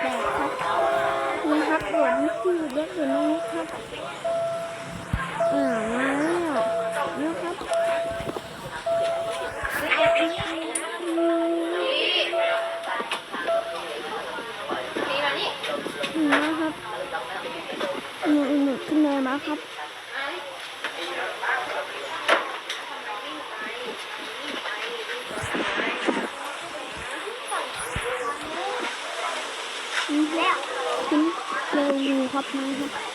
แปดครับนี่ครับหลวงที่เด็กอยู่นี่ครับอ่ามาแล้วนะครับอืมนะครับหนูหนูขึ้นเลยมาครับ แล้วคุณเร็วดูครับนะครับ